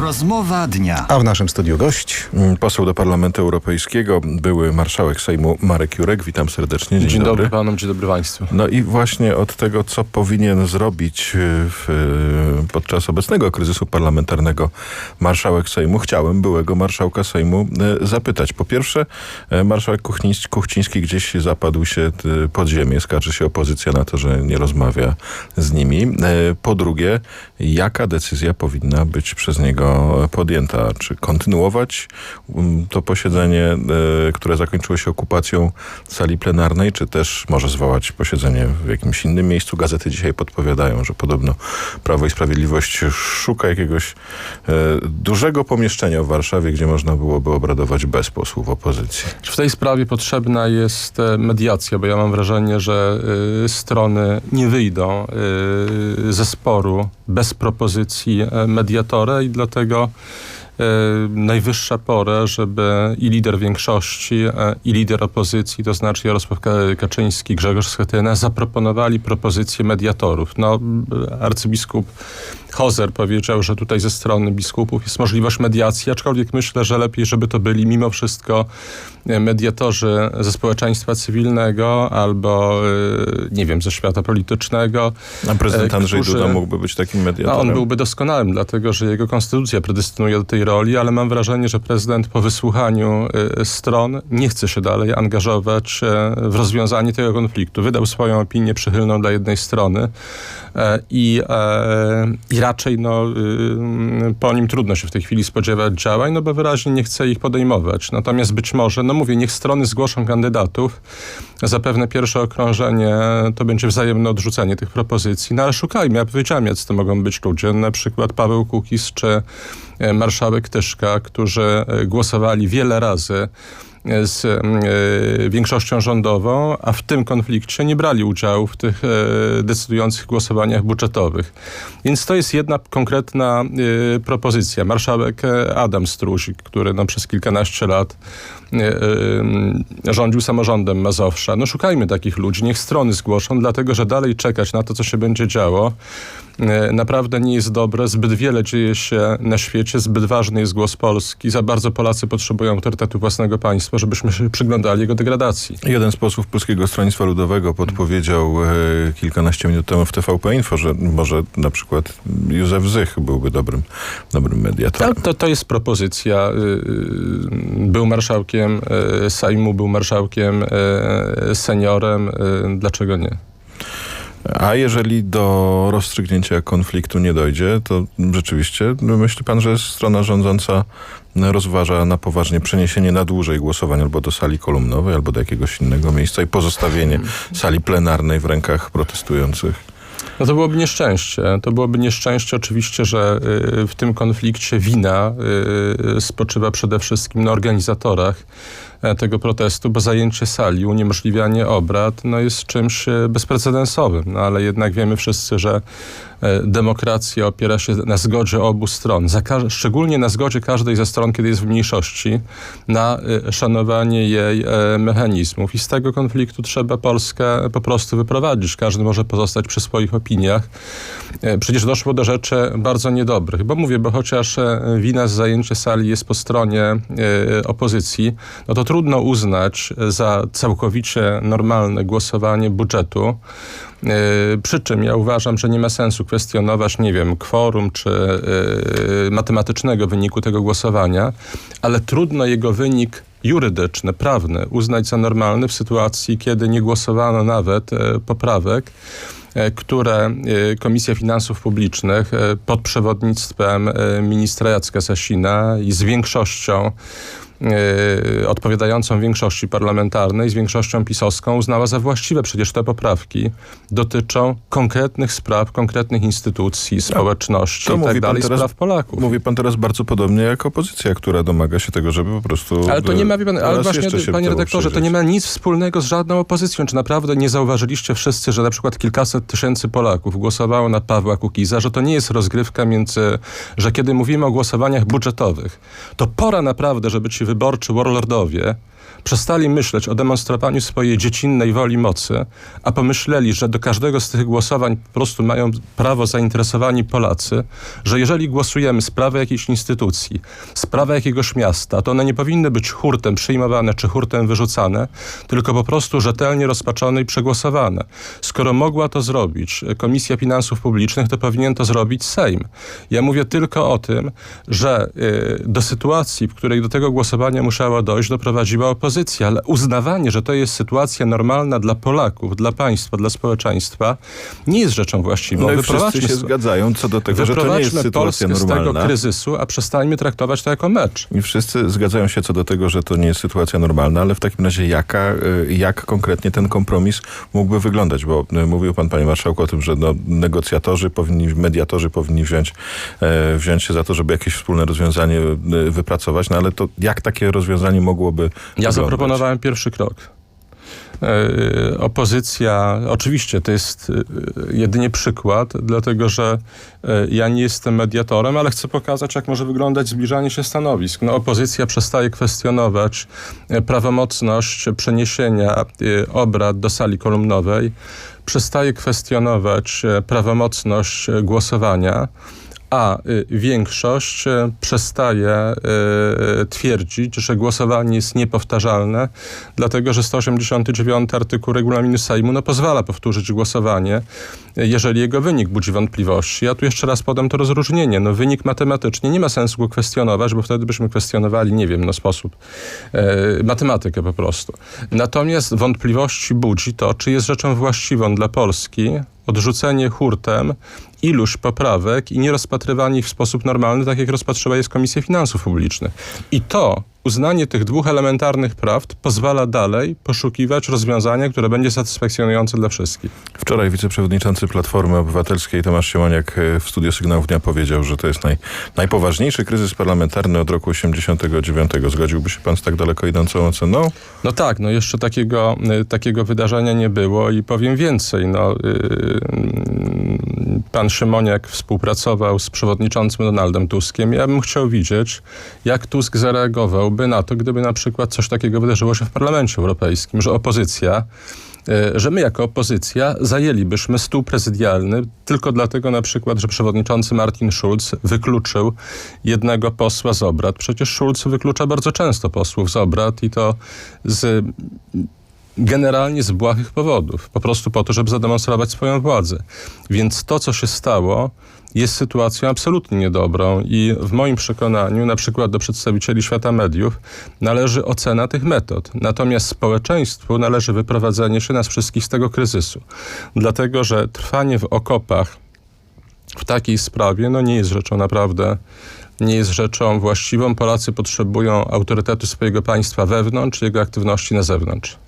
Rozmowa dnia. A w naszym studiu gość. Mm, Poseł do Parlamentu Europejskiego, były marszałek Sejmu Marek Jurek. Witam serdecznie. Dzień, Dzień dobry panom, dzień dobry państwu. No i właśnie od tego, co powinien zrobić y, w, y, podczas obecnego kryzysu parlamentarnego marszałek Sejmu, chciałem byłego marszałka Sejmu y, zapytać. Po pierwsze, marszałek Kuchniński, Kuchciński gdzieś zapadł się pod ziemię, skarży się opozycja na to, że nie rozmawia z nimi. Po drugie, jaka decyzja powinna być przez niego podjęta? Czy kontynuować um, to posiedzenie, y, które zakończyło się okupacją sali plenarnej, czy też może zwołać posiedzenie w jakimś innym miejscu? Gazety dzisiaj podpowiadają, że podobno Prawo i Sprawiedliwość szuka jakiegoś e, dużego pomieszczenia w Warszawie, gdzie można byłoby obradować bez posłów opozycji. W tej sprawie potrzebna jest e, mediacja, bo ja mam wrażenie, że strony nie wyjdą ze sporu bez propozycji e, mediatora i dlatego e, najwyższa pora, żeby i lider większości, e, i lider opozycji, to znaczy Jarosław Ka- Kaczyński, Grzegorz Schetyna, zaproponowali propozycję mediatorów. No, arcybiskup Hozer powiedział, że tutaj ze strony biskupów jest możliwość mediacji, aczkolwiek myślę, że lepiej, żeby to byli mimo wszystko e, mediatorzy ze społeczeństwa cywilnego albo, e, nie wiem, ze świata politycznego. A prezydent e, Andrzej którzy- Duda mógłby być takim mediatorem? on byłby doskonałym, dlatego że jego konstytucja predystynuje do tej roli, ale mam wrażenie, że prezydent po wysłuchaniu stron nie chce się dalej angażować w rozwiązanie tego konfliktu. Wydał swoją opinię przychylną dla jednej strony i, i raczej no, y, po nim trudno się w tej chwili spodziewać działań, no bo wyraźnie nie chce ich podejmować. Natomiast być może, no mówię, niech strony zgłoszą kandydatów. Zapewne pierwsze okrążenie to będzie wzajemne odrzucenie tych propozycji. No ale szukajmy, ja powiedziałem, jacy to mogą być ludzie. Na przykład Paweł Kukiz czy e, marszałek Tyszka, którzy e, głosowali wiele razy z e, większością rządową, a w tym konflikcie nie brali udziału w tych e, decydujących głosowaniach budżetowych. Więc to jest jedna konkretna e, propozycja. Marszałek Adam Struzik, który no, przez kilkanaście lat rządził samorządem Mazowsza. No szukajmy takich ludzi, niech strony zgłoszą, dlatego że dalej czekać na to, co się będzie działo, naprawdę nie jest dobre. Zbyt wiele dzieje się na świecie, zbyt ważny jest głos Polski. Za bardzo Polacy potrzebują autorytetu własnego państwa, żebyśmy się przyglądali jego degradacji. Jeden z posłów Polskiego Stronnictwa Ludowego podpowiedział e, kilkanaście minut temu w TVP Info, że może na przykład Józef Zych byłby dobrym, dobrym mediatorem. Tak, to, to jest propozycja. Y, Był marszałkiem Sejmu, był marszałkiem seniorem. Dlaczego nie? A jeżeli do rozstrzygnięcia konfliktu nie dojdzie, to rzeczywiście myśli pan, że strona rządząca rozważa na poważnie przeniesienie na dłużej głosowań albo do sali kolumnowej, albo do jakiegoś innego miejsca i pozostawienie sali plenarnej w rękach protestujących? No to byłoby nieszczęście. To byłoby nieszczęście oczywiście, że y, w tym konflikcie wina y, spoczywa przede wszystkim na organizatorach tego protestu, bo zajęcie sali, uniemożliwianie obrad no jest czymś e, bezprecedensowym. No ale jednak wiemy wszyscy, że e, demokracja opiera się na zgodzie obu stron, szczególnie na zgodzie każdej ze stron, kiedy jest w mniejszości, na e, szanowanie jej e, mechanizmów. I z tego konfliktu trzeba Polskę po prostu wyprowadzić. Każdy może pozostać przy swoich opiniach. E, Przecież doszło do rzeczy bardzo niedobrych. Bo mówię, bo chociaż e, wina za zajęcie sali jest po stronie e, opozycji, no to trudno uznać za całkowicie normalne głosowanie budżetu. E, Przy czym ja uważam, że nie ma sensu kwestionować, nie wiem, kworum czy e, matematycznego wyniku tego głosowania, ale trudno jego wynik jurydyczny, prawny uznać za normalny w sytuacji, kiedy nie głosowano nawet e, poprawek, które Komisja Finansów Publicznych pod przewodnictwem ministra Jacka Sasina i z większością odpowiadającą większości parlamentarnej, z większością pisowską uznała za właściwe. Przecież te poprawki dotyczą konkretnych spraw, konkretnych instytucji, społeczności to i tak dalej, teraz- spraw Polaków. Mówi pan teraz bardzo podobnie jak opozycja, która domaga się tego, żeby po prostu... Ale to nie ma, pan, ale właśnie, panie redaktorze, to nie ma nic wspólnego z żadną opozycją. Czy naprawdę nie zauważyliście wszyscy, że na przykład kilkaset tysięcy Polaków głosowało na Pawła Kukiza, że to nie jest rozgrywka między, że kiedy mówimy o głosowaniach budżetowych, to pora naprawdę, żeby ci wyborcy wyborczy warlordowie przestali myśleć o demonstrowaniu swojej dziecinnej woli mocy, a pomyśleli, że do każdego z tych głosowań po prostu mają prawo zainteresowani Polacy, że jeżeli głosujemy sprawę jakiejś instytucji, sprawę jakiegoś miasta, to one nie powinny być hurtem przyjmowane czy hurtem wyrzucane, tylko po prostu rzetelnie rozpaczone i przegłosowane. Skoro mogła to zrobić Komisja Finansów Publicznych, to powinien to zrobić Sejm. Ja mówię tylko o tym, że y, do sytuacji, w której do tego głosowania musiała dojść, doprowadziła opozycja, ale uznawanie, że to jest sytuacja normalna dla Polaków, dla państwa, dla społeczeństwa, nie jest rzeczą właściwą. No i wszyscy się zgadzają co do tego, że to nie jest sytuacja Polskę z tego normalna. kryzysu, a przestańmy traktować to jako mecz. I wszyscy zgadzają się co do tego, że to nie jest sytuacja normalna, ale w takim razie jaka, y, jak konkretnie ten kompromis mógłby wyglądać? Bo y, mówił pan, panie marszałku, o tym, że no, negocjatorzy powinni, mediatorzy powinni wziąć, e, wziąć się za to, żeby jakieś wspólne rozwiązanie y, wypracować, no ale to jak takie rozwiązanie mogłoby Ja wyglądać? Zaproponowałem pierwszy krok. E, Opozycja, oczywiście to jest e, jedynie przykład, dlatego że e, ja nie jestem mediatorem, ale chcę pokazać, jak może wyglądać zbliżanie się stanowisk. No, opozycja przestaje kwestionować prawomocność przeniesienia obrad do sali kolumnowej, przestaje kwestionować prawomocność głosowania a y, większość y, przestaje y, twierdzić, że głosowanie jest niepowtarzalne, dlatego że 189 artykuł regulaminu Sejmu no, pozwala powtórzyć głosowanie, jeżeli jego wynik budzi wątpliwości. Ja tu jeszcze raz podam to rozróżnienie. No, wynik matematyczny nie ma sensu go kwestionować, bo wtedy byśmy kwestionowali, nie wiem, no sposób, e, matematykę po prostu. Natomiast wątpliwości budzi to, czy jest rzeczą właściwą dla Polski odrzucenie hurtem iluś poprawek i nie rozpatrywanie ich w sposób normalny, tak jak rozpatrzyła jest Komisja Finansów Publicznych. I to uznanie tych dwóch elementarnych prawd pozwala dalej poszukiwać rozwiązania, które będzie satysfakcjonujące dla wszystkich. Wczoraj wiceprzewodniczący Platformy Obywatelskiej Tomasz Siemoniak e, w studiu Sygnałów Dnia powiedział, że to jest naj, najpoważniejszy kryzys parlamentarny od roku 89. Zgodziłby się pan z tak daleko idącą oceną? No tak, no jeszcze takiego, y, takiego wydarzenia nie było i powiem więcej. No, yy, pan Szymoniak współpracował z przewodniczącym Donaldem Tuskiem. Ja bym chciał widzieć, jak Tusk zareagowałby na to, gdyby na przykład coś takiego wydarzyło się w Parlamencie Europejskim, że opozycja y, że my jako opozycja zajęlibyśmy stół prezydialny tylko dlatego na przykład, że przewodniczący Martin Schulz wykluczył jednego posła z obrad. Przecież Schulz wyklucza bardzo często posłów z obrad i to z generalnie z błahych powodów, po prostu po to, żeby zademonstrować swoją władzę. Więc to, co się stało, jest sytuacją absolutnie niedobrą i w moim przekonaniu, na przykład do przedstawicieli świata mediów, należy ocena tych metod. Natomiast społeczeństwu należy wyprowadzenie się nas wszystkich z tego kryzysu. Dlatego, że trwanie w okopach w takiej sprawie no nie jest rzeczą naprawdę nie jest rzeczą właściwą. Polacy potrzebują autorytetu swojego państwa wewnątrz, jego aktywności na zewnątrz.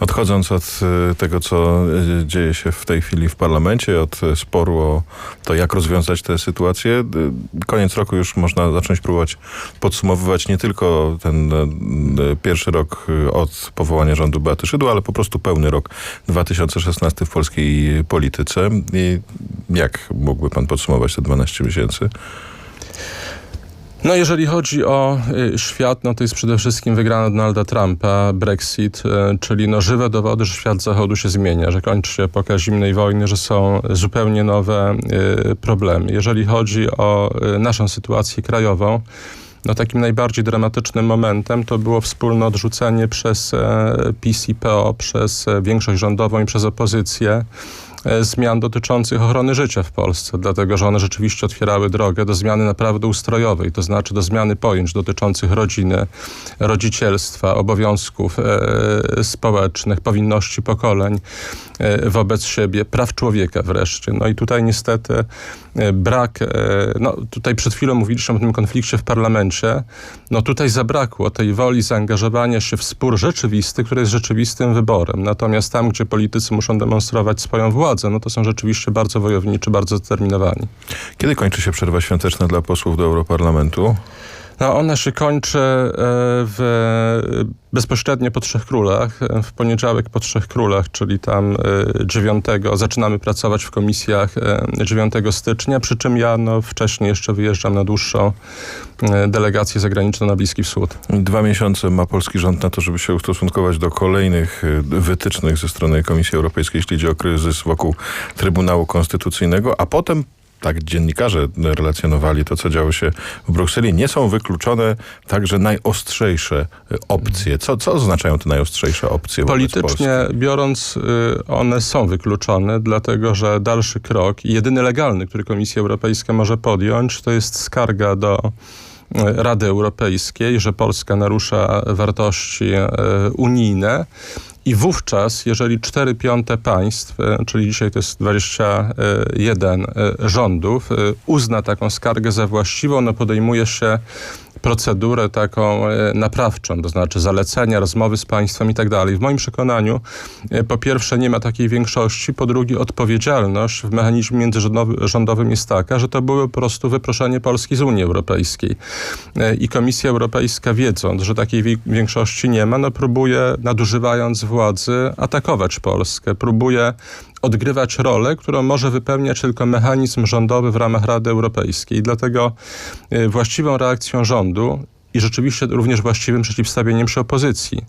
Odchodząc od e, tego, co e, dzieje się w tej chwili w parlamencie, od e, sporu o to, jak rozwiązać tę sytuację, koniec roku już można zacząć próbować podsumowywać nie tylko ten pierwszy rok od powołania rządu Beaty Szydło, ale po prostu pełny rok 2016 w polskiej polityce. I jak mógłby pan podsumować te 12 miesięcy? No jeżeli chodzi o y, świat, no to jest przede wszystkim wygrana Donalda Trumpa, Brexit, y, czyli no żywe dowody, że świat zachodu się zmienia, że kończy się epoka zimnej wojny, że są zupełnie nowe y, problemy. Jeżeli chodzi o naszą sytuację krajową, no takim najbardziej dramatycznym momentem to było wspólne odrzucenie przez PiS i PO, przez większość rządową i przez opozycję zmian dotyczących ochrony życia w Polsce, dlatego że one rzeczywiście otwierały drogę do zmiany naprawdę ustrojowej, to znaczy do zmiany pojęć dotyczących rodziny, rodzicielstwa, obowiązków e, społecznych, powinności pokoleń e, wobec siebie, praw człowieka wreszcie. No i tutaj niestety e, brak, e, no tutaj przed chwilą mówiliśmy o tym konflikcie w parlamencie, no tutaj zabrakło tej woli zaangażowania się w spór rzeczywisty, który jest rzeczywistym wyborem. Natomiast tam, gdzie politycy muszą demonstrować swoją władzę, no to są rzeczywiście bardzo wojowniczy, bardzo zdeterminowani. Kiedy kończy się przerwa świąteczna dla posłów do Europarlamentu? No, ona się kończy e, w, bezpośrednio po Trzech Królach, e, w poniedziałek po Trzech Królach, czyli tam e, 9, zaczynamy pracować w komisjach e, 9 stycznia, przy czym ja no, wcześniej jeszcze wyjeżdżam na dłuższą e, delegację zagraniczną na Bliski Wschód. Dwa miesiące ma polski rząd na to, żeby się ustosunkować do kolejnych wytycznych ze strony Komisji Europejskiej, jeśli chodzi o kryzys wokół Trybunału Konstytucyjnego, a potem tak dziennikarze relacjonowali to, co działo się w Brukseli. Nie są wykluczone także najostrzejsze y, opcje. Co, co oznaczają te najostrzejsze opcje Politycznie biorąc, y, one są wykluczone, dlatego że dalszy krok, i jedyny legalny, który Komisja Europejska może podjąć, to jest skarga do Rady Europejskiej, że Polska narusza wartości y, unijne. I wówczas, jeżeli 4 piąte państw, y, czyli dzisiaj to jest 21 y, rządów, uzna taką skargę za właściwą, no podejmuje się procedurę taką e, naprawczą, to znaczy zalecenia, rozmowy z państwem i tak dalej. W moim przekonaniu e, po pierwsze nie ma takiej większości, po drugie odpowiedzialność w mechanizmie międzyrządowym jest taka, że to było po prostu wyproszenie Polski z Unii Europejskiej. E, I Komisja Europejska wiedząc, że takiej wi- większości nie ma, no próbuje nadużywając władzy atakować Polskę, próbuje odgrywać rolę, którą może wypełniać tylko mechanizm rządowy w ramach Rady Europejskiej. Dlatego y, właściwą reakcją rządu i rzeczywiście również właściwym przeciwstawieniem się opozycji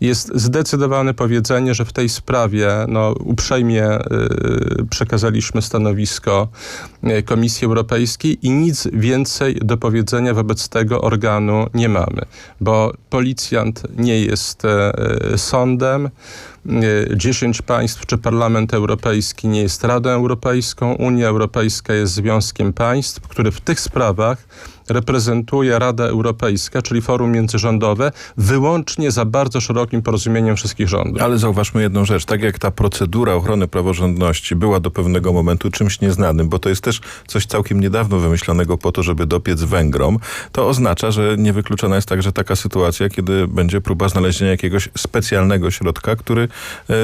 jest zdecydowane powiedzenie, że w tej sprawie no, uprzejmie y, przekazaliśmy stanowisko y, Komisji Europejskiej i nic więcej do powiedzenia wobec tego organu nie mamy, bo policjant nie jest e, sądem, 10 państw czy Parlament Europejski nie jest Radą Europejską, Unia Europejska jest związkiem państw, który w tych sprawach reprezentuje Rada Europejska, czyli forum międzyrządowe, wyłącznie za bardzo szerokim porozumieniem wszystkich rządów. Ale zauważmy jedną rzecz. Tak jak ta procedura ochrony praworządności była do pewnego momentu czymś nieznanym, bo to jest też coś całkiem niedawno wymyślonego po to, żeby dopiec Węgrom, to oznacza, że niewykluczona jest także taka sytuacja, kiedy będzie próba znalezienia jakiegoś specjalnego środka, który e,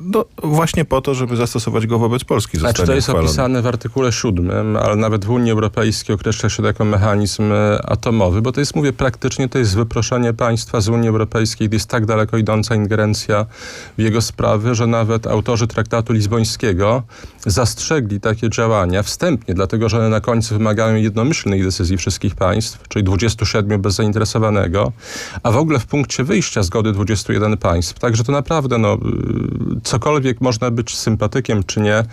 no, właśnie po to, żeby zastosować go wobec Polski Znaczy to jest uchwalony. opisane w artykule 7, ale nawet w Unii Europejskiej określa się to jako mechanizm e, atomowy, bo to jest, mówię, praktycznie to jest wyproszenie państwa z Unii Europejskiej, to jest tak daleko idąca ingerencja w jego sprawy, że nawet autorzy traktatu lizbońskiego zastrzegli takie działania wstępnie, dlatego że one na końcu wymagają jednomyślnych decyzji wszystkich państw, czyli 27 bez zainteresowanego, a w ogóle w punkcie wyjścia zgody 21 państw. Także to naprawdę, no, y, cokolwiek można być sympatykiem czy nie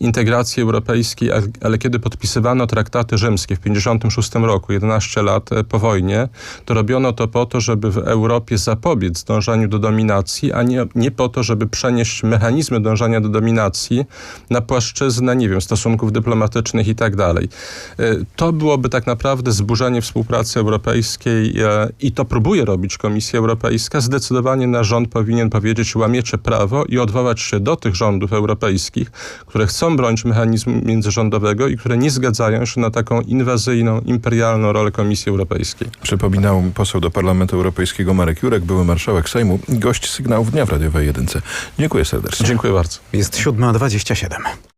integracji europejskiej, ale- ale kiedy podpisywano traktaty rzymskie w 56 roku, 11 lat e, po wojnie, to robiono to po to, żeby w Europie zapobiec dążeniu do dominacji, a nie, nie po to, żeby przenieść mechanizmy dążenia do dominacji na płaszczyznę, nie wiem, stosunków dyplomatycznych i tak dalej. E, To byłoby tak naprawdę zburzenie współpracy europejskiej e, i to próbuje robić Komisja Europejska. Zdecydowanie nasz rząd powinien powiedzieć, łamiecie prawo i odwołać się do tych rządów europejskich, które chcą bronić mechanizmu międzyrządowego i które nie zgadzają się na taką inwazyjną, imperialną rolę Komisji Europejskiej. Przypominał mi poseł do Parlamentu Europejskiego Marek Jurek, były marszałek Sejmu i gość sygnałów dnia w Radiowej Jedynce. Dziękuję serdecznie. Dziękuję bardzo. Jest 7.27.